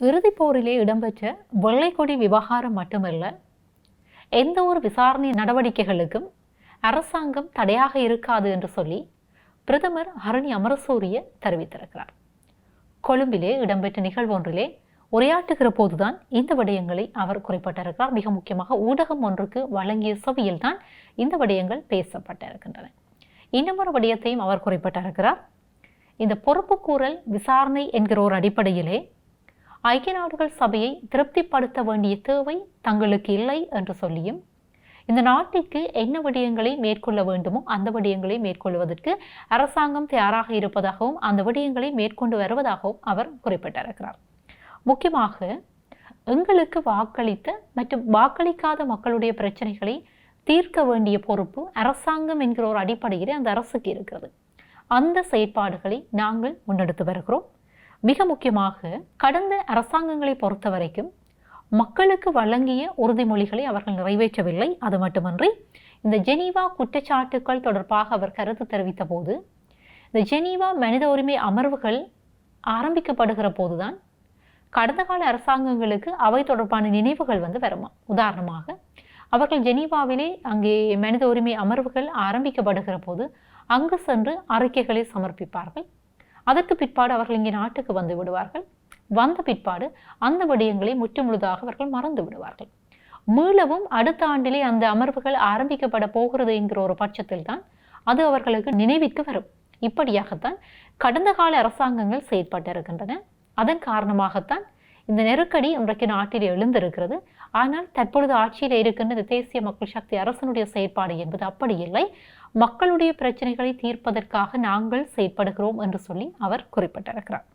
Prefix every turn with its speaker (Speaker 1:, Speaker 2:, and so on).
Speaker 1: இறுதிப் போரிலே இடம்பெற்ற வெள்ளைக்கொடி விவகாரம் மட்டுமல்ல எந்த ஒரு விசாரணை நடவடிக்கைகளுக்கும் அரசாங்கம் தடையாக இருக்காது என்று சொல்லி பிரதமர் ஹரணி அமரசூரிய தெரிவித்திருக்கிறார். கொழும்பிலே இடம்பெற்ற நிகழ்வொன்றிலே உரையாற்றுகிற போதுதான் இந்த விடயங்களை அவர் குறிப்பிட்டிருக்கிறார். மிக முக்கியமாக ஊடகம் ஒன்றுக்கு வழங்கிய செவியில் தான் இந்த விடயங்கள் பேசப்பட்டிருக்கின்றன. இன்னமொரு விடயத்தையும் அவர் குறிப்பிட்டிருக்கிறார். இந்த பொறுப்புக்கூறல் விசாரணை என்கிற ஒரு அடிப்படையிலே ஐக்கிய நாடுகள் சபையை திருப்திப்படுத்த வேண்டிய தேவை தங்களுக்கு இல்லை என்று சொல்லியும் இந்த நாட்டிற்கு என்ன விடயங்களை மேற்கொள்ள வேண்டுமோ அந்த விடயங்களை மேற்கொள்வதற்கு அரசாங்கம் தயாராக இருப்பதாகவும் அந்த விடயங்களை மேற்கொண்டு வருவதாகவும் அவர் குறிப்பிட்டிருக்கிறார். முக்கியமாக எங்களுக்கு வாக்களித்த மற்றும் வாக்களிக்காத மக்களுடைய பிரச்சனைகளை தீர்க்க வேண்டிய பொறுப்பு அரசாங்கம் என்கிற ஒரு அடிப்படையில் அந்த அரசுக்கு இருக்கிறது. அந்த செயற்பாடுகளை நாங்கள் முன்னெடுத்து வருகிறோம். மிக முக்கியமாக கடந்த அரசாங்கங்களை பொறுத்த வரைக்கும் மக்களுக்கு வழங்கிய உறுதிமொழிகளை அவர்கள் நிறைவேற்றவில்லை. அது மட்டுமன்றி இந்த ஜெனீவா குற்றச்சாட்டுக்கள் தொடர்பாக அவர் கருத்து தெரிவித்த போது இந்த ஜெனீவா மனித உரிமை அமர்வுகள் ஆரம்பிக்கப்படுகிற போதுதான் கடந்த கால அரசாங்கங்களுக்கு அவை தொடர்பான நினைவுகள் வந்து வருமா? உதாரணமாக அவர்கள் ஜெனீவாவிலே அங்கே மனித உரிமை அமர்வுகள் ஆரம்பிக்கப்படுகிற போது அங்கு சென்று அறிக்கைகளை சமர்ப்பிப்பார்கள். அதற்கு பிற்பாடு அவர்கள் இங்கே நாட்டுக்கு வந்து விடுவார்கள். வந்த பிற்பாடு அந்த விடயங்களை முற்றுமுழுதாக அவர்கள் மறந்து விடுவார்கள். மீளவும் அடுத்த ஆண்டிலே அந்த அமர்வுகள் ஆரம்பிக்கப்பட போகிறது என்கிற ஒரு பட்சத்தில் தான் அது அவர்களுக்கு நினைவிற்கு வரும். இப்படியாகத்தான் கடந்த கால அரசாங்கங்கள் செயற்பட்டிருக்கின்றன. அதன் காரணமாகத்தான் இந்த நெருக்கடி இன்றைக்கு நாட்டில் எழுந்திருக்கிறது. ஆனால் தற்பொழுது ஆட்சியில் இருக்கின்ற இந்த தேசிய மக்கள் சக்தி அரசனுடைய செயற்பாடு என்பது அப்படி இல்லை. மக்களுடைய பிரச்சனைகளை தீர்ப்பதற்காக நாங்கள் செயற்படுகிறோம் என்று சொல்லி அவர் குறிப்பிட்டிருக்கிறார்.